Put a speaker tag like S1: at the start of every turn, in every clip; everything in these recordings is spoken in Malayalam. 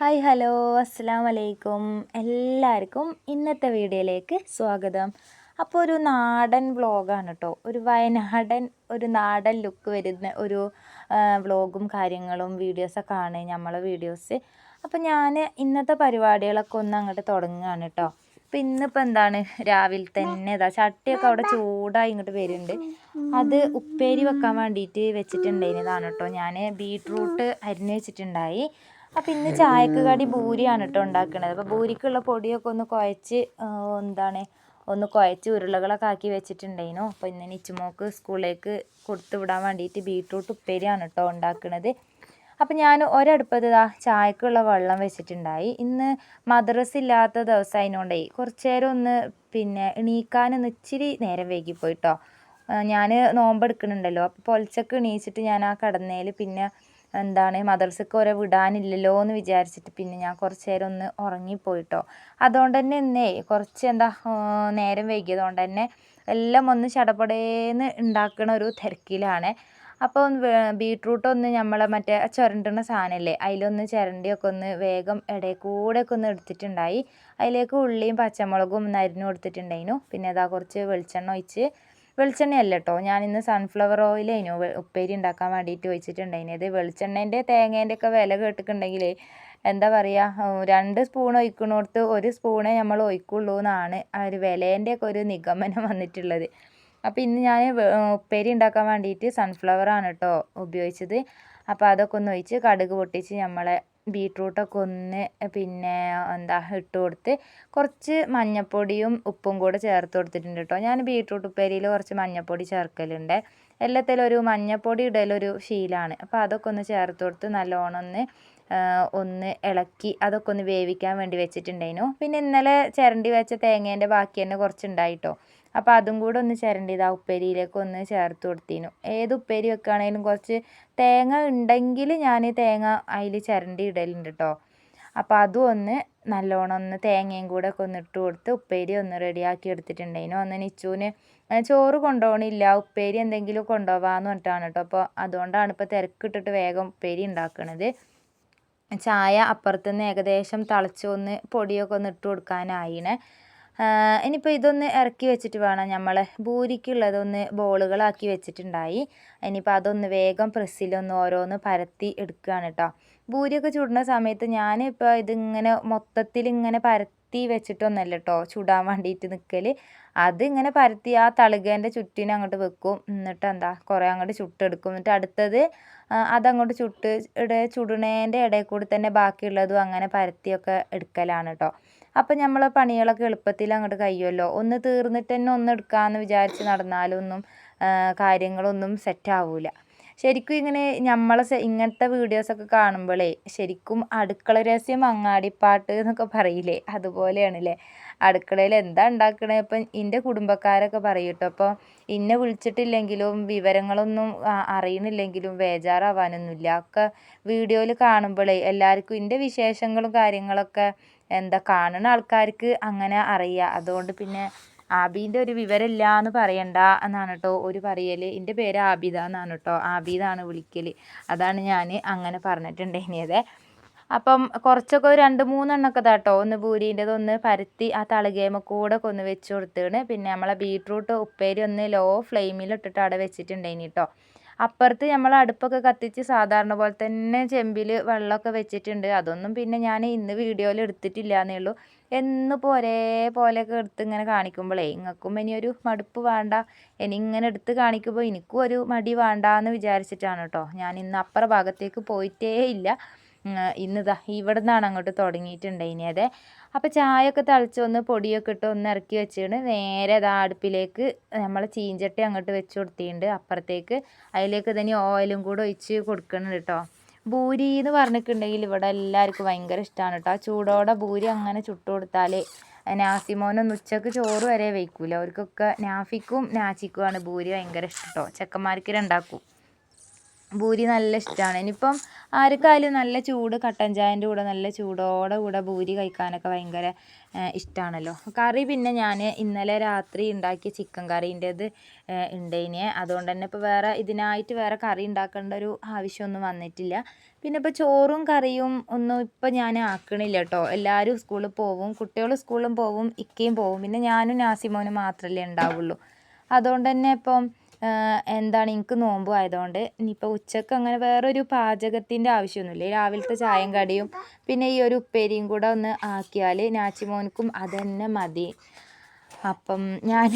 S1: ഹായ് ഹലോ അസ്സാം വലൈക്കും എല്ലാവർക്കും ഇന്നത്തെ വീഡിയോയിലേക്ക് സ്വാഗതം. അപ്പോൾ ഒരു നാടൻ വ്ളോഗാണ് കേട്ടോ ഒരു വയനാടൻ ഒരു നാടൻ ലുക്ക് വരുന്ന ഒരു വ്ളോഗും കാര്യങ്ങളും വീഡിയോസൊക്കെ ആണ് നമ്മളെ വീഡിയോസ്. അപ്പോൾ ഞാൻ ഇന്നത്തെ പരിപാടികളൊക്കെ ഒന്ന് അങ്ങോട്ട് തുടങ്ങുകയാണ് കേട്ടോ അപ്പം ഇന്നിപ്പോൾ എന്താണ്? രാവിലെ തന്നെ ഇതാ ചട്ടിയൊക്കെ അവിടെ ചൂടായി ഇങ്ങോട്ട് വരുന്നുണ്ട്. അത് ഉപ്പേരി വെക്കാൻ വേണ്ടിയിട്ട് വെച്ചിട്ടുണ്ടായിരുന്നതാണ് കേട്ടോ ഞാൻ ബീട്രൂട്ട് അരിഞ്ഞ് വെച്ചിട്ടുണ്ടായി. അപ്പോൾ ഇന്ന് ചായക്ക് കടി ഭൂരിയാണ് കേട്ടോ ഉണ്ടാക്കുന്നത് അപ്പോൾ ഭൂരിക്കുള്ള പൊടിയൊക്കെ ഒന്ന് കുഴച്ച് എന്താണ് ഒന്ന് കുഴച്ച് ഉരുളകളൊക്കെ ആക്കി വെച്ചിട്ടുണ്ടായിരുന്നു. അപ്പോൾ ഇന്ന് നിച്ചുമോക്ക് സ്കൂളിലേക്ക് കൊടുത്തു വിടാൻ വേണ്ടിയിട്ട് ബീട്രൂട്ട് ഉപ്പേരിയാണ് കേട്ടോ ഉണ്ടാക്കുന്നത് അപ്പം ഞാൻ ഒരടുപ്പത് ഇതാ ചായക്കുള്ള വെള്ളം വെച്ചിട്ടുണ്ടായി. ഇന്ന് മദ്രസ് ഇല്ലാത്ത ദിവസം അതിനോണ്ടേ കുറച്ച് നേരം ഒന്ന് പിന്നെ എണീക്കാനൊന്ന് ഇച്ചിരി നേരം വൈകിപ്പോയിട്ടോ ഞാൻ നോമ്പെടുക്കണുണ്ടല്ലോ. അപ്പോൾ പൊലച്ചക്ക് എണീച്ചിട്ട് ഞാൻ ആ കടന്നേൽ പിന്നെ എന്താണ് മദർസക്ക് ഓരോ വിടാനില്ലല്ലോ എന്ന് വിചാരിച്ചിട്ട് പിന്നെ ഞാൻ കുറച്ച് നേരം ഒന്ന് ഉറങ്ങിപ്പോയിട്ടോ. അതുകൊണ്ട് തന്നെ ഇന്നേ കുറച്ച് എന്താ നേരം വൈകിയത് കൊണ്ട് തന്നെ എല്ലാം ഒന്ന് ചടപടേന്ന് ഉണ്ടാക്കണ ഒരു തിരക്കിലാണ്. അപ്പോൾ ബീട്രൂട്ട് ഒന്ന് നമ്മളെ മറ്റേ ചുരണ്ടുന്ന സാധനമല്ലേ അതിലൊന്ന് ചിരണ്ടിയൊക്കെ ഒന്ന് വേഗം ഇടയിൽ കൂടെ ഒക്കെ ഒന്ന് എടുത്തിട്ടുണ്ടായി. അതിലേക്ക് ഉള്ളിയും പച്ചമുളകും നരിഞ്ഞു കൊടുത്തിട്ടുണ്ടായിരുന്നു. പിന്നെ അതാ കുറച്ച് വെളിച്ചെണ്ണ ഒഴിച്ച് വെളിച്ചെണ്ണയല്ല കേട്ടോ ഇന്ന് സൺഫ്ലവർ ഓയിലേനു ഉപ്പേരി ഉണ്ടാക്കാൻ വേണ്ടിയിട്ട് ഒഴിച്ചിട്ടുണ്ടായിരുന്നത് വെളിച്ചെണ്ണേന്റെ തേങ്ങേന്റെ ഒക്കെ വില കേട്ടിട്ടുണ്ടെങ്കിൽ എന്താ പറയുക രണ്ട് സ്പൂൺ ഒഴിക്കണോടത്ത് ഒരു സ്പൂണേ നമ്മൾ ഒഴിക്കുള്ളൂ എന്നാണ് ആ ഒരു വിലേന്റെ ഒക്കെ ഒരു നിഗമനം വന്നിട്ടുള്ളത്. അപ്പോൾ ഇന്ന് ഞാൻ ഉപ്പേരി ഉണ്ടാക്കാൻ വേണ്ടിയിട്ട് സൺഫ്ലവർ ആണ് കേട്ടോ ഉപയോഗിച്ചത്. അപ്പോൾ അതൊക്കെ ഒന്ന് ഒഴിച്ച് കടുക് പൊട്ടിച്ച് നമ്മളെ ബീട്രൂട്ടൊക്കെ ഒന്ന് പിന്നെ എന്താ ഇട്ട് കൊടുത്ത് കുറച്ച് മഞ്ഞൾപ്പൊടിയും ഉപ്പും കൂടെ ചേർത്ത് കൊടുത്തിട്ടുണ്ട് കേട്ടോ. ഞാൻ ബീട്രൂട്ട് ഉപ്പേരിയിൽ കുറച്ച് മഞ്ഞൾപ്പൊടി ചേർക്കലുണ്ട്. എല്ലാത്തിലും ഒരു മഞ്ഞൾപ്പൊടി ഇടലൊരു ശീലമാണ് അപ്പോൾ അതൊക്കെ ഒന്ന് ചേർത്ത് കൊടുത്ത് നല്ലോണം ഒന്ന് ഒന്ന് ഇളക്കി അതൊക്കെ ഒന്ന് വേവിക്കാൻ വേണ്ടി വെച്ചിട്ടുണ്ടായിരുന്നു. പിന്നെ ഇന്നലെ ചിരണ്ടി വെച്ച തേങ്ങേന്റെ ബാക്കി തന്നെ കുറച്ചുണ്ടായിട്ടോ അപ്പോൾ അതും കൂടെ ഒന്ന് ചിരണ്ടി. ഇതാ ഉപ്പേരിയിലേക്ക് ഒന്ന് ചേർത്ത് കൊടുത്തിനു. ഏത് ഉപ്പേരി വെക്കുകയാണെങ്കിലും കുറച്ച് തേങ്ങ ഉണ്ടെങ്കിൽ ഞാൻ തേങ്ങ അതിൽ ചിരണ്ടി ഇടലുണ്ട് കേട്ടോ അപ്പോൾ അതും ഒന്ന് നല്ലോണം ഒന്ന് തേങ്ങയും കൂടെ ഒക്കെ ഒന്ന് ഇട്ട് കൊടുത്ത് ഉപ്പേരി ഒന്ന് റെഡിയാക്കി എടുത്തിട്ടുണ്ടായിനു. ഒന്ന് നിച്ചൂന് ചോറ് കൊണ്ടുപോകണില്ല ഉപ്പേരി എന്തെങ്കിലും കൊണ്ടുപോകാമെന്ന് പറഞ്ഞിട്ടാണ് കേട്ടോ അപ്പോൾ അതുകൊണ്ടാണ് ഇപ്പോൾ തിരക്കിട്ടിട്ട് വേഗം ഉപ്പേരി ഉണ്ടാക്കുന്നത് ചായ അപ്പുറത്തുനിന്ന് ഏകദേശം തിളച്ച് ഒന്ന് പൊടിയൊക്കെ ഒന്ന് ഇട്ട് കൊടുക്കാനായിണേ ഇനിയിപ്പോൾ ഇതൊന്ന് ഇറക്കി വെച്ചിട്ട് വേണം നമ്മൾ ഭൂരിക്കുള്ളതൊന്ന് ബോളുകളാക്കി വെച്ചിട്ടുണ്ടായി. ഇനിയിപ്പോൾ അതൊന്ന് വേഗം പ്രസ്സിലൊന്ന് ഓരോന്ന് പരത്തി എടുക്കുകയാണ് കേട്ടോ ഭൂരിയൊക്കെ ചുടുന്ന സമയത്ത് ഞാനിപ്പോൾ ഇതിങ്ങനെ മൊത്തത്തിൽ ഇങ്ങനെ പരത്തി വെച്ചിട്ടൊന്നല്ല കേട്ടോ ചൂടാൻ വേണ്ടിയിട്ട് നിൽക്കൽ അതിങ്ങനെ പരത്തി ആ തളുകേന്റെ ചുറ്റിനെ അങ്ങോട്ട് വെക്കും. എന്നിട്ട് എന്താ കുറേ അങ്ങോട്ട് ചുട്ടെടുക്കും. എന്നിട്ട് അടുത്തത് അതങ്ങോട്ട് ചുട്ട് ഇട ചുടുന്നതിന്റെ ഇടയിൽ കൂടി തന്നെ ബാക്കിയുള്ളതും അങ്ങനെ പരത്തിയൊക്കെ എടുക്കലാണ് കേട്ടോ അപ്പം നമ്മൾ പണികളൊക്കെ എളുപ്പത്തിൽ അങ്ങോട്ട് കഴിയുമല്ലോ ഒന്ന് തീർന്നിട്ട് തന്നെ ഒന്ന് എടുക്കാമെന്ന് വിചാരിച്ച് നടന്നാലൊന്നും കാര്യങ്ങളൊന്നും സെറ്റ് ആവില്ല ശരിക്കും ഇങ്ങനെ നമ്മളെ ഇങ്ങനത്തെ വീഡിയോസൊക്കെ കാണുമ്പോഴേ ശരിക്കും അടുക്കള രഹസ്യം അങ്ങാടിപ്പാട്ട് എന്നൊക്കെ പറയില്ലേ? അതുപോലെയാണല്ലേ? അടുക്കളയിൽ എന്താ ഉണ്ടാക്കണേ ഇപ്പം എന്റെ കുടുംബക്കാരൊക്കെ പറയും അപ്പോൾ ഇന്നെ വിളിച്ചിട്ടില്ലെങ്കിലും വിവരങ്ങളൊന്നും അറിയണില്ലെങ്കിലും ബേജാറാവാനൊന്നുമില്ല ഒക്കെ വീഡിയോയിൽ കാണുമ്പോഴേ എല്ലാവർക്കും എന്റെ വിശേഷങ്ങളും കാര്യങ്ങളൊക്കെ എന്താ കാണുന്ന ആൾക്കാർക്ക് അങ്ങനെ അറിയാം. അതുകൊണ്ട് പിന്നെ ആബീന്റെ ഒരു വിവരമില്ല എന്ന് പറയണ്ട എന്നാണ് കേട്ടോ ഒരു പറയൽ എന്റെ പേര് ആബിദ എന്നാണ് കേട്ടോ ആബിദാണ് വിളിക്കൽ അതാണ് ഞാൻ അങ്ങനെ പറഞ്ഞിട്ടുണ്ടായിരുന്നത്. അപ്പം കുറച്ചൊക്കെ ഒരു രണ്ട് മൂന്നെണ്ണൊക്കെ ഇതാട്ടോ ഒന്ന് പൂരീന്റെത് ഒന്ന് പരത്തി ആ തളികേമ കൂടെ ഒക്കെ ഒന്ന് വെച്ച് കൊടുത്തേണ്. പിന്നെ നമ്മളെ ബീട്രൂട്ട് ഉപ്പേരി ഒന്ന് ലോ ഫ്ലെയിമിൽ ഇട്ടിട്ട് അവിടെ വെച്ചിട്ടുണ്ടായിനി കേട്ടോ അപ്പുറത്ത് നമ്മൾ അടുപ്പൊക്കെ കത്തിച്ച് സാധാരണ പോലെ തന്നെ ചെമ്പിൽ വെള്ളമൊക്കെ വെച്ചിട്ടുണ്ട്. അതൊന്നും പിന്നെ ഞാൻ ഇന്ന് വീഡിയോയിൽ എടുത്തിട്ടില്ല എന്നേ ഉള്ളൂ. എന്നിപ്പോൾ ഒരേപോലെയൊക്കെ എടുത്ത് ഇങ്ങനെ കാണിക്കുമ്പോഴേ നിങ്ങൾക്കും ഇനി ഒരു മടുപ്പ് വേണ്ട. ഇനി ഇങ്ങനെ എടുത്ത് കാണിക്കുമ്പോൾ എനിക്കും ഒരു മടി വേണ്ട എന്ന് വിചാരിച്ചിട്ടാണ് കേട്ടോ. ഞാൻ ഇന്ന് അപ്പുറ ഭാഗത്തേക്ക് പോയിട്ടേ ഇല്ല. ഇന്ന് ഇതാ ഇവിടെ നിന്നാണ് അങ്ങോട്ട് അതെ. അപ്പോൾ ചായയൊക്കെ തിളച്ച് പൊടിയൊക്കെ ഇട്ട് ഒന്ന് ഇറക്കി വെച്ചിട്ട് നേരെ അത് അടുപ്പിലേക്ക് നമ്മൾ ചീഞ്ചട്ടി അങ്ങോട്ട് വെച്ച് കൊടുത്തിട്ടുണ്ട്. അപ്പുറത്തേക്ക് അതിലേക്ക് തന്നെ ഓയിലും കൂടെ ഒഴിച്ച് കൊടുക്കുന്നുണ്ട് കേട്ടോ. ഭൂരി എന്ന് പറഞ്ഞിട്ടുണ്ടെങ്കിൽ ഇവിടെ എല്ലാവർക്കും ഭയങ്കര ഇഷ്ടമാണ് കേട്ടോ. ചൂടോടെ ഭൂരി അങ്ങനെ ചുട്ട് കൊടുത്താൽ നാസിമോനൊന്നും ഉച്ചയ്ക്ക് ചോറ് വരെ വയ്ക്കൂല. അവർക്കൊക്കെ നാഫിക്കും നാച്ചിക്കുമാണ് ഭൂരി ഭയങ്കര ഇഷ്ടം കേട്ടോ. ചെക്കന്മാർക്ക് രണ്ടാക്കും ഭൂരി നല്ല ഇഷ്ടമാണ് ഇനിയിപ്പം ആർക്കായാലും നല്ല ചൂട് കട്ടൻ ചായന്റെ കൂടെ നല്ല ചൂടോടെ കൂടെ ഭൂരി കഴിക്കാനൊക്കെ ഭയങ്കര ഇഷ്ടമാണല്ലോ കറി പിന്നെ ഞാൻ ഇന്നലെ രാത്രി ഉണ്ടാക്കിയ ചിക്കൻ കറീന്റേത് ഉണ്ടേനെ അതുകൊണ്ട് തന്നെ ഇപ്പോൾ വേറെ ഇതിനായിട്ട് വേറെ കറി ഉണ്ടാക്കേണ്ട ഒരു ആവശ്യമൊന്നും വന്നിട്ടില്ല. പിന്നെ ഇപ്പോൾ ചോറും കറിയും ഒന്നും ഇപ്പോൾ ഞാൻ ആക്കണില്ല കേട്ടോ. എല്ലാവരും സ്കൂളിൽ പോവും കുട്ടികൾ സ്കൂളിലും പോവും ഇക്കയും പോവും. പിന്നെ ഞാനും നാസിമോനും മാത്രമല്ലേ ഉണ്ടാവുള്ളൂ അതുകൊണ്ട് തന്നെ ഇപ്പം എന്താണ് എനിക്ക് നോമ്പും ആയതുകൊണ്ട് ഇനിയിപ്പോൾ ഉച്ചയ്ക്ക് അങ്ങനെ വേറൊരു പാചകത്തിന്റെ ആവശ്യമൊന്നുമില്ല. രാവിലത്തെ ചായയും കടിയും പിന്നെ ഈ ഒരു ഉപ്പേരിയും കൂടെ ഒന്ന് ആക്കിയാൽ നാച്ചിമോനിക്കും അതന്നെ മതി. അപ്പം ഞാൻ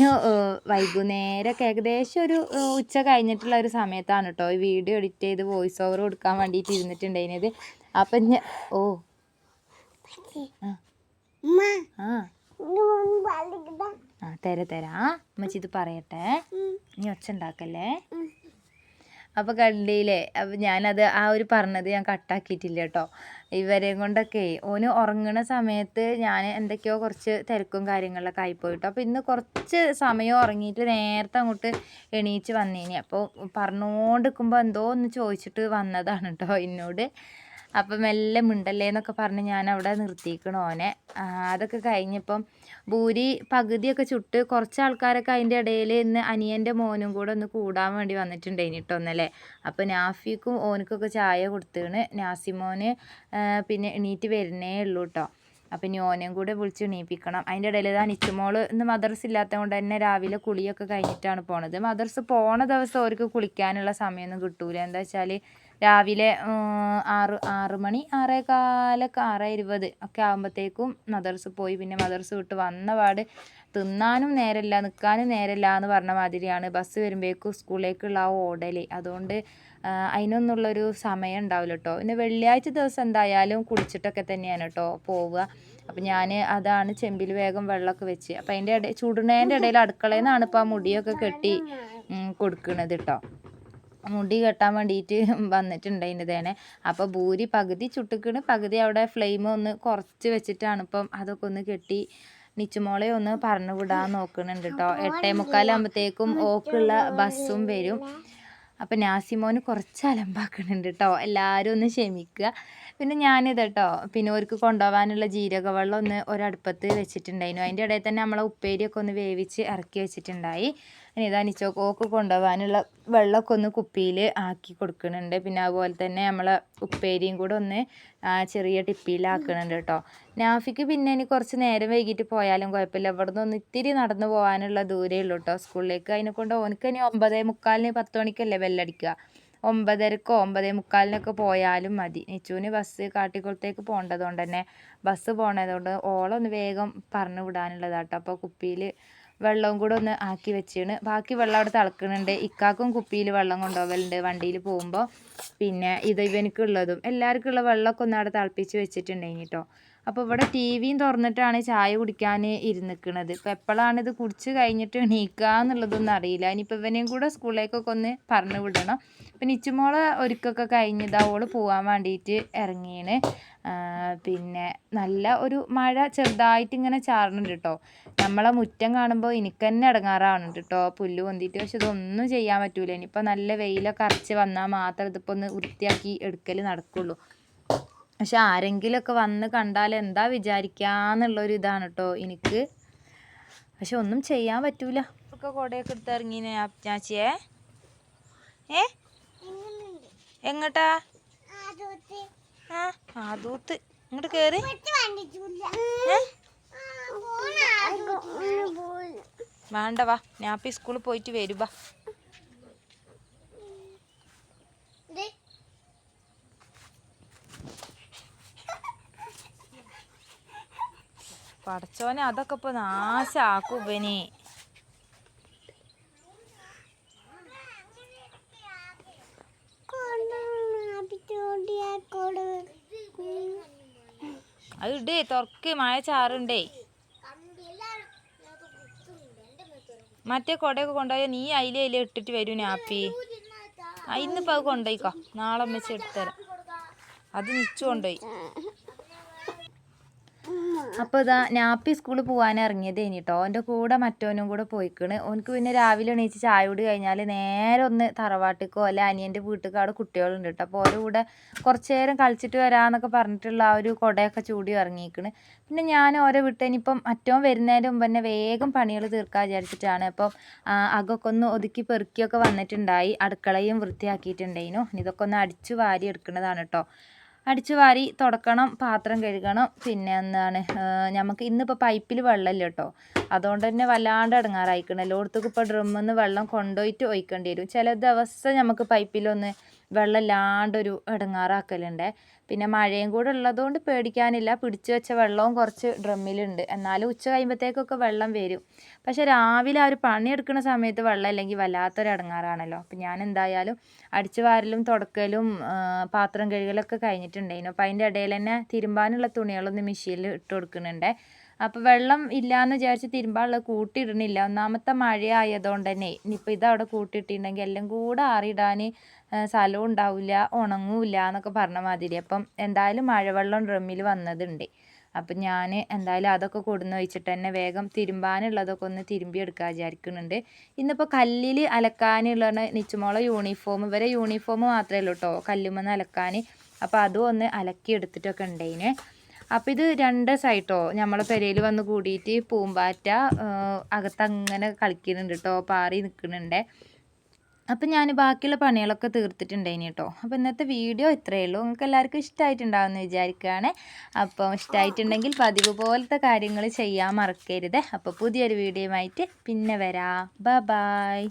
S1: വൈകുന്നേരമൊക്കെ ഏകദേശം ഒരു ഉച്ച കഴിഞ്ഞിട്ടുള്ള ഒരു സമയത്താണ് കേട്ടോ ഈ വീഡിയോ എഡിറ്റ് ചെയ്ത് വോയിസ് ഓവർ കൊടുക്കാൻ വേണ്ടിയിട്ട് ഇരുന്നിട്ടുണ്ടായിരുന്നത്. അപ്പം ഞാൻ ഓ. ആ. ആ തരാ തരാ. അമ്മച്ചി ഇത് പറയട്ടെ. നീ ഒച്ച ഉണ്ടാക്കല്ലേ? അപ്പൊ കണ്ടില്ലേ അപ്പൊ ഞാനത് ആ ഒരു പറഞ്ഞത് ഞാൻ കട്ടാക്കിയിട്ടില്ല കേട്ടോ. ഇവരെയും കൊണ്ടൊക്കെ ഓന് ഉറങ്ങണ സമയത്ത് ഞാൻ എന്തൊക്കെയോ കുറച്ച് തിരക്കും കാര്യങ്ങളിലൊക്കെ ആയിപ്പോയിട്ടോ. അപ്പോൾ ഇന്ന് കുറച്ച് സമയം ഉറങ്ങിയിട്ട് നേരത്തെ അങ്ങോട്ട് എണീച്ച് വന്നേനി. അപ്പോൾ പറഞ്ഞുകൊണ്ടിരിക്കുമ്പോൾ എന്തോ ഒന്ന് ചോദിച്ചിട്ട് വന്നതാണ് കേട്ടോ എന്നോട് അപ്പം മെല്ലെ മിണ്ടല്ലേ എന്നൊക്കെ പറഞ്ഞ് ഞാൻ അവിടെ നിർത്തിയിക്കണു ഓനെ. അതൊക്കെ കഴിഞ്ഞപ്പം ഭൂരി പകുതിയൊക്കെ ചുട്ട് കുറച്ച് ആൾക്കാരൊക്കെ അതിന്റെ ഇടയിൽ ഇന്ന് അനിയന്റെ മോനും കൂടെ ഒന്ന് കൂടാൻ വേണ്ടി വന്നിട്ടുണ്ടായിന് കേട്ടോ ഒന്നല്ലേ അപ്പോൾ നാഫിക്കും ഓനക്കൊക്കെ ചായ കൊടുത്തേണ്. നാസിമോന് പിന്നെ എണീറ്റ് വരുന്നേ ഉള്ളൂ കേട്ടോ അപ്പം ഇനി ഓനെയും കൂടെ വിളിച്ച് എണീപ്പിക്കണം. അതിന്റെ ഇടയിൽ ഇതാ നിച്ചുമോൾ ഇന്ന് മദർസ് ഇല്ലാത്തത് കൊണ്ട് തന്നെ രാവിലെ കുളിയൊക്കെ കഴിഞ്ഞിട്ടാണ് പോണത്. മദർസ് പോണ ദിവസം അവർക്ക് കുളിക്കാനുള്ള സമയമൊന്നും കിട്ടൂല. എന്താ വെച്ചാൽ രാവിലെ ആറ് ആറ് മണി ആറേ കാലൊക്കെ ആറ് ഇരുപത് ഒക്കെ ആകുമ്പോഴത്തേക്കും മദർസ് പോയി. പിന്നെ മദർസ് വിട്ട് വന്ന പാട് തിന്നാനും നേരമില്ല നിൽക്കാനും നേരമില്ല എന്ന് പറഞ്ഞ മാതിരിയാണ്. ബസ് വരുമ്പോഴേക്കും സ്കൂളിലേക്കുള്ള ആ ഓടൽ അതുകൊണ്ട് അതിനൊന്നുള്ളൊരു സമയം ഉണ്ടാവില്ല കേട്ടോ പിന്നെ വെള്ളിയാഴ്ച ദിവസം എന്തായാലും കുളിച്ചിട്ടൊക്കെ തന്നെയാണ് കേട്ടോ പോവുക. അപ്പം ഞാൻ അതാണ് ചെമ്പിൽ വേഗം വെള്ളമൊക്കെ വെച്ച്. അപ്പം അതിന്റെ ഇട ചുടുന്നതിന്റെ ഇടയിൽ അടുക്കളയിൽ നിന്നാണ് ഇപ്പോൾ ആ മുടിയൊക്കെ കെട്ടി കൊടുക്കുന്നത് കേട്ടോ മുടി കെട്ടാൻ വേണ്ടിയിട്ട് വന്നിട്ടുണ്ട് അതിന്റെ തേനെ. അപ്പോൾ ഭൂരി പകുതി ചുട്ടുക്കണ് പകുതി അവിടെ ഫ്ലെയിം ഒന്ന് കുറച്ച് വെച്ചിട്ടാണ് ഇപ്പം അതൊക്കെ ഒന്ന് കെട്ടി നിച്ചുമോളെ ഒന്ന് പറഞ്ഞു വിടാൻ നോക്കുന്നുണ്ട് കേട്ടോ എട്ടേ മുക്കാലാകുമ്പോഴത്തേക്കും ഓക്കുള്ള ബസ്സും വരും. അപ്പം നാസിമോന് കുറച്ച് അലമ്പാക്കുന്നുണ്ട് കേട്ടോ എല്ലാവരും ഒന്ന് ക്ഷമിക്കുക. പിന്നെ ഞാനിത് കേട്ടോ പിന്നെ അവർക്ക് കൊണ്ടുപോകാനുള്ള ജീരകവെള്ളം ഒന്ന് ഒരടുപ്പത്ത് വെച്ചിട്ടുണ്ടായിരുന്നു. അതിന്റെ ഇടയിൽ തന്നെ നമ്മളെ ഉപ്പേരിയൊക്കെ ഒന്ന് വേവിച്ച് ഇറക്കി വെച്ചിട്ടുണ്ടായി. ഇനി ഇതാ നിച്ചോക്കോക്ക് കൊണ്ടുപോകാനുള്ള വെള്ളമൊക്കെ ഒന്ന് കുപ്പിയിൽ ആക്കി കൊടുക്കുന്നുണ്ട്. പിന്നെ അതുപോലെ തന്നെ നമ്മൾ ഉപ്പേരിയും കൂടെ ഒന്ന് ചെറിയ ടിപ്പിയിലാക്കുന്നുണ്ട് കേട്ടോ. നാഫിക്ക് പിന്നെ ഇനി കുറച്ച് നേരം വൈകിട്ട് പോയാലും കുഴപ്പമില്ല. ഇവിടെ നിന്ന് ഒന്ന് ഇത്തിരി നടന്നു പോകാനുള്ള ദൂരേ ഉള്ളൂ കേട്ടോ സ്കൂളിലേക്ക്. അതിനെ കൊണ്ട് ഓനക്ക് ഇനി ഒമ്പതേ മുക്കാലിന് പത്ത് മണിക്കല്ലേ ബെല്ലടിക്കുക ഒമ്പതരക്കോ ഒമ്പതേ മുക്കാലിനൊക്കെ പോയാലും മതി. നിച്ചുവിന് ബസ് കാട്ടിക്കുളത്തേക്ക് പോകേണ്ടതുകൊണ്ട് തന്നെ ബസ് പോകണതുകൊണ്ട് ഓളൊന്ന് വേഗം പറഞ്ഞു വിടാനുള്ളതാട്ടോ. അപ്പോൾ കുപ്പിയിൽ വെള്ളവും കൂടെ ഒന്ന് ആക്കി വെച്ചാണ് ബാക്കി വെള്ളം അവിടെ തിളക്കുന്നുണ്ട്. ഇക്കാക്കും കുപ്പിയിൽ വെള്ളം കൊണ്ടുപോകലുണ്ട് വണ്ടിയിൽ പോകുമ്പോൾ. പിന്നെ ഇത് ഇവനക്കുള്ളതും. എല്ലാവർക്കും ഉള്ള വെള്ളമൊക്കെ ഒന്ന് അവിടെ തിളപ്പിച്ച് വെച്ചിട്ടുണ്ടെങ്കിൽ കേട്ടോ. അപ്പോൾ ഇവിടെ ടി വിയും തുറന്നിട്ടാണ് ചായ കുടിക്കാൻ ഇരുന്നിക്കണത്. ഇപ്പോൾ എപ്പോഴാണ് ഇത് കുടിച്ച് കഴിഞ്ഞിട്ട് എണീക്കുക എന്നുള്ളതൊന്നും അറിയില്ല. ഇനിയിപ്പോൾ ഇവനെയും കൂടെ സ്കൂളിലേക്കൊക്കെ ഒന്ന് പറഞ്ഞു വിടണം. പിന്നെ നിച്ചുമോളെ ഒരുക്കൊക്കെ കഴിഞ്ഞതാ ഓൾ പോകാൻ വേണ്ടിയിട്ട് ഇറങ്ങിയാണ് പിന്നെ നല്ല ഒരു മഴ ചെറുതായിട്ട് ഇങ്ങനെ ചാറുന്നുണ്ട് കേട്ടോ നമ്മളെ മുറ്റം കാണുമ്പോൾ എനിക്ക് തന്നെ ഇടങ്ങാറാണ് കേട്ടോ പുല്ല് പൊന്തിയിട്ട് പക്ഷെ ഇതൊന്നും ചെയ്യാൻ പറ്റൂല. ഇനിയിപ്പോൾ നല്ല വെയിലൊക്കെ അരച്ച് വന്നാൽ മാത്രം ഇതിപ്പോൾ ഒന്ന് വൃത്തിയാക്കി എടുക്കൽ നടക്കുള്ളൂ. പക്ഷെ ആരെങ്കിലുമൊക്കെ വന്ന് കണ്ടാൽ എന്താ വിചാരിക്കാന്നുള്ളൊരു ഇതാണ് കേട്ടോ എനിക്ക്. പക്ഷെ ഒന്നും ചെയ്യാൻ പറ്റൂല. ഒക്കെ കൊടയൊക്കെ എടുത്ത് ഇറങ്ങിനെ ചാച്ചിയെ ഏ? എങ്ങട്ടാ? ആ ആദൂത്ത്. ഇങ്ങോട്ട് കേറി. വേണ്ട വാ. ഞാൻ സ്കൂളിൽ പോയിട്ട് വരുവാ പടച്ചോനെ അതൊക്കെ ഇപ്പൊ നാശാക്കും ഇവനെ. അത് തുറക്ക് മഴ ചാറുണ്ടേ. മറ്റേ കൊടയൊക്കെ കൊണ്ടുപോയാൽ നീ അതിലെ അതിലെ ഇട്ടിട്ട് വരൂ നാപ്പി. ഇന്നിപ്പോ അത് കൊണ്ടുപോയിക്കോ നാളെ എടുത്തുതരാം അത് നിച്ചു കൊണ്ടുപോയി അപ്പോൾ ഇതാ ഞാപ്പി സ്കൂളിൽ പോകാൻ കഴിഞ്ഞിട്ടോ എന്റെ കൂടെ മറ്റോനും കൂടെ പോയിക്കണ്. ഓനക്ക് പിന്നെ രാവിലെ എണീച്ച് ചായ കൂടി കഴിഞ്ഞാൽ നേരെ ഒന്ന് തറവാട്ടിക്കോ അല്ല അനിയന്റെ വീട്ടിലേക്കോ അവിടെ കുട്ടികളുണ്ട് കേട്ടോ അപ്പോൾ ഓരോ കൂടെ കുറച്ച് നേരം കളിച്ചിട്ട് വരാമെന്നൊക്കെ പറഞ്ഞിട്ടുള്ള ആ ഒരു കുടയൊക്കെ ചൂടി ഇറങ്ങിയിരിക്കണ് പിന്നെ ഞാൻ ഓരോ വിട്ട് ഇനിയിപ്പം മറ്റോൻ വരുന്നതിന് മുമ്പ് തന്നെ വേഗം പണികൾ തീർക്കാൻ വിചാരിച്ചിട്ടാണ്. അപ്പം അകൊക്കെ ഒന്ന് ഒതുക്കി പെറുക്കിയൊക്കെ വന്നിട്ടുണ്ടായി. അടുക്കളയും വൃത്തിയാക്കിയിട്ടുണ്ടായിരുന്നു ഇതൊക്കെ ഒന്ന് അടിച്ചു വാരി എടുക്കുന്നതാണ് കേട്ടോ അടിച്ചു വാരി തുടക്കണം പാത്രം കഴുകണം. പിന്നെ എന്താണ് നമുക്ക് ഇന്നിപ്പോൾ പൈപ്പിൽ വെള്ളമില്ല കേട്ടോ. അതുകൊണ്ട് തന്നെ വല്ലാണ്ട് ഇടങ്ങാറായിക്കണം എല്ലായിടത്തേക്കും ഇപ്പോൾ ഡ്രമ്മിൽ വെള്ളം കൊണ്ടുപോയിട്ട് ഒഴിക്കേണ്ടി വരും. ചില ദിവസം നമുക്ക് പൈപ്പിലൊന്ന് വെള്ളം ഇല്ലാണ്ടൊരു ഇടങ്ങാറാക്കലുണ്ട് പിന്നെ മഴയും കൂടെ ഉള്ളതുകൊണ്ട് പേടിക്കാനില്ല. പിടിച്ചു വെച്ച വെള്ളവും കുറച്ച് ഡ്രമ്മിലുണ്ട്. എന്നാലും ഉച്ച കഴിയുമ്പോഴത്തേക്കൊക്കെ വെള്ളം വരും. പക്ഷേ രാവിലെ ആ ഒരു പണിയെടുക്കുന്ന സമയത്ത് വെള്ളം ഇല്ലെങ്കിൽ വല്ലാത്തൊരു ഇടങ്ങാറാണല്ലോ അപ്പം ഞാൻ എന്തായാലും അടിച്ചു വാരലും തുടക്കലും പാത്രം കഴുകലൊക്കെ കഴിഞ്ഞിട്ടുണ്ടായിരുന്നു. അപ്പം അതിന്റെ ഇടയിൽ തന്നെ തിരുമ്പാനുള്ള തുണികളൊന്ന് മെഷീനിൽ ഇട്ട് കൊടുക്കുന്നുണ്ട്. അപ്പോൾ വെള്ളം ഇല്ലയെന്ന് വിചാരിച്ച് തിരുമ്പാനുള്ളത് കൂട്ടിയിടണില്ല. ഒന്നാമത്തെ മഴ ആയതുകൊണ്ട് തന്നെ ഇനിയിപ്പോൾ ഇതവിടെ കൂട്ടിയിട്ടുണ്ടെങ്കിൽ എല്ലാം കൂടെ ആറിയിടാൻ സ്ഥലവും ഉണ്ടാവില്ല ഉണങ്ങൂല്ല എന്നൊക്കെ പറഞ്ഞ മാതിരി. അപ്പം എന്തായാലും മഴവെള്ളം ഡ്രമ്മിൽ വന്നതുണ്ട്. അപ്പം ഞാൻ എന്തായാലും അതൊക്കെ കൊടുന്ന് വെച്ചിട്ട് തന്നെ വേഗം തിരുമ്പാനുള്ളതൊക്കെ ഒന്ന് തിരുമ്പി എടുക്കാൻ വിചാരിക്കുന്നുണ്ട്. ഇന്നിപ്പോൾ കല്ലിൽ അലക്കാനുള്ള നിച്ചുമോളെ യൂണിഫോം ഇവരെ യൂണിഫോം മാത്രമേ ഉള്ളൂ കേട്ടോ കല്ലുമെന്ന് അലക്കാൻ അപ്പോൾ അതും ഒന്ന് അലക്കി എടുത്തിട്ടൊക്കെ ഉണ്ടായിന് അപ്പോൾ ഇത് രണ്ട് സൈട്ടോ നമ്മളെ പെരയിൽ വന്ന് കൂടിയിട്ട് പൂമ്പാറ്റ അകത്തങ്ങനെ കളിക്കുന്നുണ്ട് കേട്ടോ പാറി നിൽക്കുന്നുണ്ട് അപ്പം ഞാൻ ബാക്കിയുള്ള പണികളൊക്കെ തീർത്തിട്ടുണ്ടായിന് കേട്ടോ അപ്പോൾ ഇന്നത്തെ വീഡിയോ ഇത്രയേ ഉള്ളൂ നിങ്ങൾക്ക് എല്ലാവർക്കും ഇഷ്ടമായിട്ടുണ്ടാവുമെന്ന് വിചാരിക്കുകയാണ്. അപ്പോൾ ഇഷ്ടമായിട്ടുണ്ടെങ്കിൽ പതിവ് പോലത്തെ കാര്യങ്ങൾ ചെയ്യാൻ മറക്കരുത്. അപ്പോൾ പുതിയൊരു വീഡിയോ ആയിട്ട് പിന്നെ വരാം. ബ ബായ്